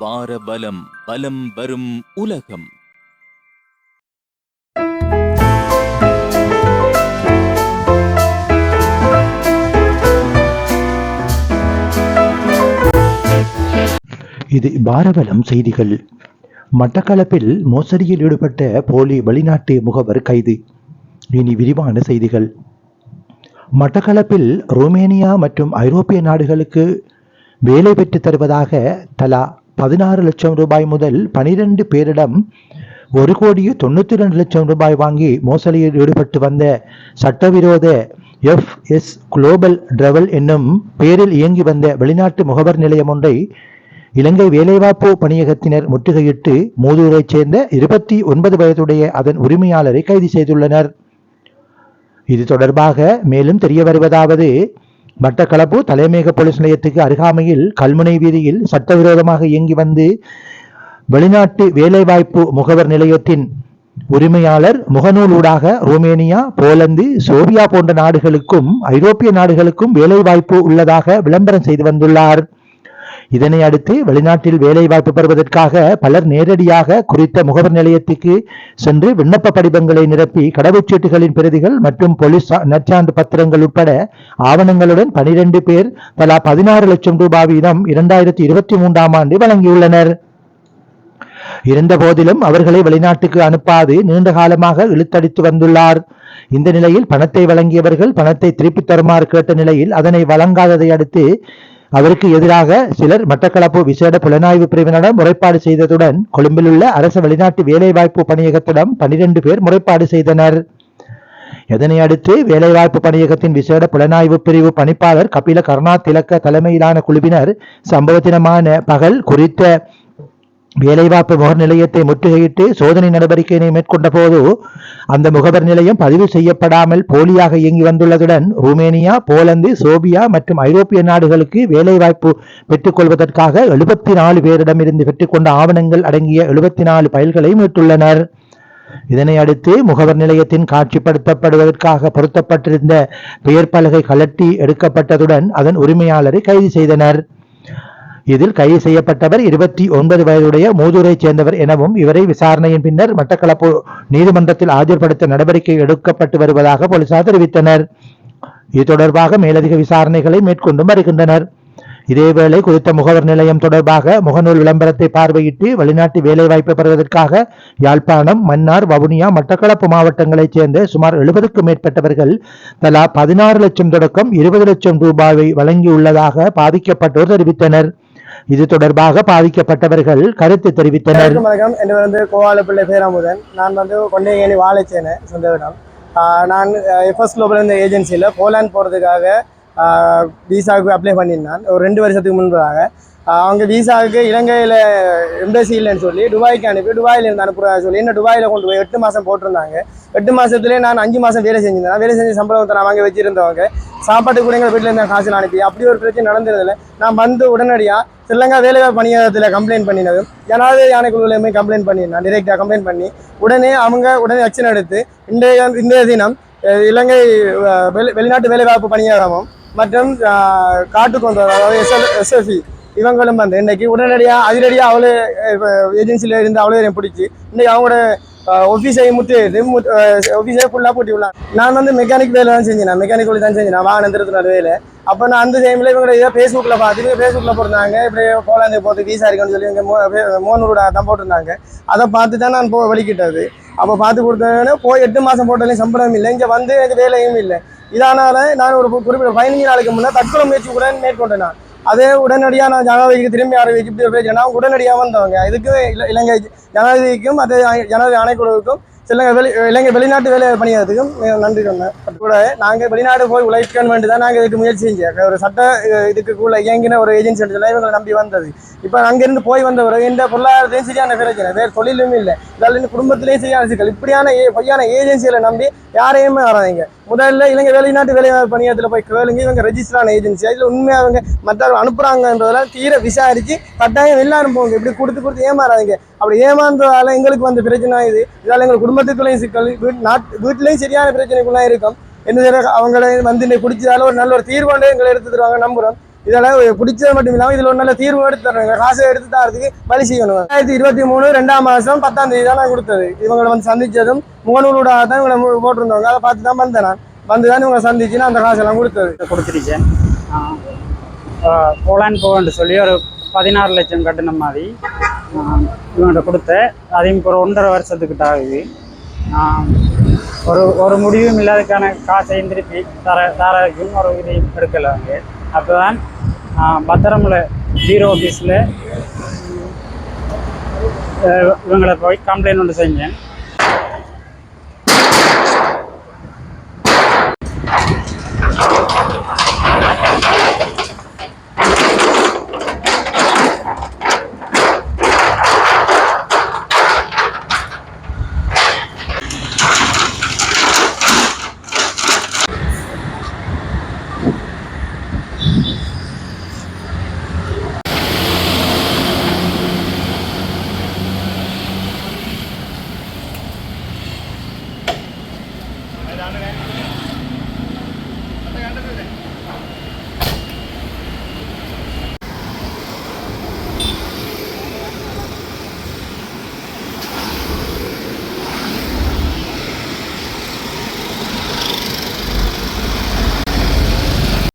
பாரபலம் பலம் வரும் உலகம். இது பாரபலம் செய்திகள். மட்டக்களப்பில் மோசடியில் ஈடுபட்ட போலி வெளிநாட்டு முகவர் கைது. இனி விரிவான செய்திகள். மட்டக்களப்பில் ரோமேனியா மற்றும் ஐரோப்பிய நாடுகளுக்கு வேலை பெற்றுத் தருவதாக தலா. பதினாறு லட்சம் ரூபாய் முதல் பனிரெண்டு பேரிடம் ஒரு கோடியே தொண்ணூற்றி ரெண்டு லட்சம் ரூபாய் வாங்கி மோசடியில் ஈடுபட்டு வந்த சட்டவிரோத எஃப் எஸ் குளோபல் டிரவல் என்னும் பெயரில் இயங்கி வந்த வெளிநாட்டு முகவர் நிலையம் ஒன்றை இலங்கை வேலைவாய்ப்பு பணியகத்தினர் முற்றுகையிட்டு மூதூரைச் சேர்ந்த இருபத்தி ஒன்பது வயதுடைய அதன் உரிமையாளரை கைது செய்துள்ளனர். இது தொடர்பாக மேலும் தெரிய வருவதாவது மட்டக்களப்பு தலைமையக போலீஸ் நிலையத்துக்கு அருகாமையில் கல்முனை வீதியில் சட்டவிரோதமாக இயங்கி வந்து வெளிநாட்டு வேலைவாய்ப்பு முகவர் நிலையத்தின் உரிமையாளர் முகநூலூடாக ருமேனியா போலந்து சோவியா போன்ற நாடுகளுக்கும் ஐரோப்பிய நாடுகளுக்கும் வேலைவாய்ப்பு உள்ளதாக விளம்பரம் செய்து வந்துள்ளார். இதனை அடுத்து வெளிநாட்டில் வேலைவாய்ப்பு பெறுவதற்காக பலர் நேரடியாக குறித்த முகவர் நிலையத்துக்கு சென்று விண்ணப்ப படிவங்களை நிரப்பி கடவுச்சீட்டுகளின் பிரதிகள் மற்றும் போலீஸ் நற்சான்று பத்திரங்கள் உட்பட ஆவணங்களுடன் பனிரெண்டு பேர் தலா பதினாறு லட்சம் ரூபாய் வீதம் இரண்டாயிரத்தி இருபத்தி மூன்றாம் ஆண்டு வழங்கியுள்ளனர். இருந்த போதிலும் அவர்களை வெளிநாட்டுக்கு அனுப்பாது நீண்ட காலமாக இழுத்தடித்து வந்துள்ளார். இந்த நிலையில் பணத்தை வழங்கியவர்கள் பணத்தை திருப்பித் தருமாறு கேட்ட நிலையில் அதனை வழங்காததை அடுத்து அவருக்கு எதிராக சிலர் மட்டக்களப்பு விசேட புலனாய்வு பிரிவினரிடம் முறைப்பாடு செய்ததுடன் கொழும்பில் உள்ள அரசு வெளிநாட்டு வேலைவாய்ப்பு பணியகத்திடம் பனிரெண்டு பேர் முறைப்பாடு செய்தனர். இதனை அடுத்து வேலைவாய்ப்பு பணியகத்தின் விசேட புலனாய்வு பிரிவு பணிப்பாளர் கபில கருணா திலக்க தலைமையிலான குழுவினர் சம்பவத்தினமான பகல் குறித்த வேலைவாய்ப்பு முகர் நிலையத்தை முற்றுகையிட்டு சோதனை நடவடிக்கையினை மேற்கொண்ட போது அந்த முகவர் நிலையம் பதிவு செய்யப்படாமல் போலியாக இயங்கி வந்துள்ளதுடன் ருமேனியா போலந்து சோபியா மற்றும் ஐரோப்பிய நாடுகளுக்கு வேலைவாய்ப்பு பெற்றுக்கொள்வதற்காக எழுபத்தி நாலு பேரிடமிருந்து பெற்றுக்கொண்ட ஆவணங்கள் அடங்கிய எழுபத்தி நாலு பயில்களை மீட்டுள்ளனர். இதனை அடுத்து முகவர் நிலையத்தின் காட்சிப்படுத்தப்படுவதற்காக பொருத்தப்பட்டிருந்த பெயர் பலகை கலட்டி எடுக்கப்பட்டதுடன் அதன் உரிமையாளரை கைது செய்தனர். இதில் கைது செய்யப்பட்டவர் இருபத்தி ஒன்பது வயதுடைய மூதூரைச் சேர்ந்தவர் எனவும் இவரை விசாரணையின் பின்னர் மட்டக்களப்பு நீதிமன்றத்தில் ஆஜர்படுத்த நடவடிக்கை எடுக்கப்பட்டு வருவதாக போலீசார் தெரிவித்தனர். இது தொடர்பாக மேலதிக விசாரணைகளை மேற்கொண்டும் வருகின்றனர். இதேவேளை குறித்த முகவர் நிலையம் தொடர்பாக முகநூல் விளம்பரத்தை பார்வையிட்டு வெளிநாட்டு வேலைவாய்ப்பு பெறுவதற்காக யாழ்ப்பாணம் மன்னார் வவுனியா மட்டக்களப்பு மாவட்டங்களைச் சேர்ந்த சுமார் எழுபதுக்கும் மேற்பட்டவர்கள் தலா பதினாறு லட்சம் தொடக்கம் இருபது லட்சம் ரூபாயை வழங்கியுள்ளதாக பாதிக்கப்பட்டோர் தெரிவித்தனர். இது தொடர்பாக பாதிக்கப்பட்டவர்கள் கருத்து தெரிவித்தனர். வணக்கம் வணக்கம் என் வந்து கோவாலப்பிள்ளை பேராமுதன் நான் வந்து கொண்டையேணி வாழைச்சேனை சொந்த இடம் ஆஹ் நான் எஃப்எஸ் குளோபல் இந்த ஏஜென்சியில் போலாந்து போகிறதுக்காக விசாவுக்கு அப்ளை பண்ணியிருந்தேன். ஒரு ரெண்டு வருஷத்துக்கு முன்பதாக. அவங்க விசாவுக்கு இலங்கையில் எம்பசி இல்லைன்னு சொல்லி துபாய்க்கு அனுப்பி துபாயில் இருந்து அனுப்புறதா சொல்லி என்ன துபாயில் கொண்டு போய் எட்டு மாதம் போட்டிருந்தாங்க. எட்டு மாதத்துலேயே நான் அஞ்சு மாதம் வேலை செஞ்சிருந்தேன். வேலை செஞ்சு சம்பளத்தை நான் வாங்கி வச்சிருந்தவங்க சாப்பாட்டு கூட எங்கள் வீட்டில் இருந்த காசில் அனுப்பி அப்படி ஒரு பிரச்சனை நடந்ததில்ல. நான் வந்து உடனடியாக ஸ்ரீலங்கா வேலைவாய்ப்பு பணியகத்தில் கம்ப்ளைண்ட் பண்ணினதும் ஜனாதிபதி ஆணைக்குழுவிலுமே கம்ப்ளைண்ட் பண்ணியிருந்தேன் டிரெக்டாக கம்ப்ளைண்ட் பண்ணி உடனே அவங்க உடனே அக்ஷன் எடுத்து இன்றைய இன்றைய தினம் இலங்கை வெளி வெளிநாட்டு வேலைவாய்ப்பு பணியகமும் மற்றும் காட்டுக்கு வந்தவர் அதாவது எஸ்எல் எஸ்எஃப்இ இவங்களும் வந்து இன்னைக்கு உடனடியாக அதிரடியாக அவளே ஏஜென்சியில் இருந்து அவளே பிடிச்சி இன்னைக்கு அவங்களோட ஆஃபீஸை முட்டு ஆஃபீஸே ஃபுல்லாக பூட்டி விடலாம். நான் வந்து மெக்கானிக் வேலை தான் செஞ்சேன் மெக்கானிக் வேலை தான் செஞ்சேன் வாகனம் திருத்தினார் வேலை. அப்போ நான் அந்த டைமில் இவங்க இதை ஃபேஸ்புக்கில் பார்த்து ஃபேஸ்புக்கில் போட்டிருந்தாங்க இப்படி போலாந்து போட்டு வீசா இருக்குன்னு சொல்லி இங்கே மோனூரோட தான் போட்டிருந்தாங்க. அதை பார்த்து தான் நான் போ வலிக்கிட்டது. அப்போ பார்த்து கொடுத்தேன்னா போய் எட்டு மாதம் போட்டாலையும் சம்பளம் இல்லை இங்கே வந்து எனக்கு வேலையும் இல்லை. இதனால நான் ஒரு குறிப்பிட்ட பதினஞ்சு நாளைக்கு முன்னே தற்கொலை முயற்சி கூட மேற்கொண்டேன் நான். அதே உடனடியாக நான் ஜனாதிபதிக்கு திரும்பி ஆரம்பிக்கு இப்படி பேசினா உடனடியாக வந்தவங்க. இதுக்கு இலங்கை ஜனாதிபதிக்கும் அதே ஜனாதிபதி ஆணைக்குழுவுக்கும் சில வெளி இலங்கை வெளிநாட்டு வேலை பணியாததுக்கும் நன்றி சொன்னேன். கூட நாங்கள் வெளிநாடு போய் உழைக்கணும் வேண்டி தான் நாங்கள் இதுக்கு முயற்சி செஞ்சோம். ஒரு சட்ட இதுக்கு இதுக்குள்ள இயங்கின ஒரு ஏஜென்சி இவங்களை நம்பி வந்தது. இப்போ அங்கேருந்து போய் வந்த இந்த பொருளாதாரத்தையும் சரியான பிரச்சனை. வேறு தொழிலும் இல்லை. இதால் குடும்பத்திலையும் சரியான சிக்கல். இப்படியான ஏ பொய்யான ஏஜென்சிகளை நம்பி யாரையுமே வராதீங்க முதல்ல இலங்கை வெளிநாட்டு வேலை பணியத்தில் போய் கேளுங்க. இவங்க ரெஜிஸ்டரான ஏஜென்சி அதில் உண்மையாக அவங்க மற்றவர்கள் அனுப்புகிறாங்கன்றதெல்லாம் தீர விசாரித்து கட்டாயம் எல்லாரும் போங்க. இப்படி கொடுத்து கொடுத்து ஏமாறாதீங்க. அப்படி ஏமாந்ததால எங்களுக்கு வந்த பிரச்சனை இது. இதால எங்கள் குடும்பத்துக்குள்ளேயும் சிக்கல். வீட் நாட்டு சரியான பிரச்சனைக்குள்ளே இருக்கும். என்ன அவங்கள வந்து இன்னைக்கு பிடிச்சதால ஒரு நல்ல ஒரு தீர்வாண்டு எங்களை எடுத்து தருவாங்க நம்புகிறோம் இதில் பிடிச்சது மட்டும் இல்லாமல் இதில் ஒரு நல்ல தீர்வு எடுத்து தரணும் காசை எடுத்து தரதுக்கு வழி செய்யணும். ரெண்டாயிரத்தி இருபத்தி மூணு ரெண்டாம் மாதம் பத்தாம் தேதி தான் நான் கொடுத்தது. இவங்களை வந்து சந்திச்சதும் முகநூலூடாக தான் இவங்களை போட்டிருந்தவங்க. அதை பார்த்து தான் வந்தேன் நான். வந்து தான் இவங்க சந்திச்சு நான் அந்த காசெல்லாம் கொடுத்தது. கொடுத்துருச்சேன் போலான் போகன்னு சொல்லி ஒரு பதினாறு லட்சம் கட்டின மாதிரி. இவங்கள்ட்ட கொடுத்தேன். அதையும் இப்போ ஒரு ஒன்றரை வருஷத்துக்கிட்ட ஆகுது. ஒரு ஒரு முடிவும் இல்லாததுக்கான காசையும் திருப்பி தர தரக்கும் ஒரு இதையும் எடுக்கலை அவங்க. அப்போ தான் பத்திரமில் ஜீரோ ஆஃபீஸில் இவங்களை போய் கம்ப்ளைண்ட் ஒன்று செஞ்சேன்.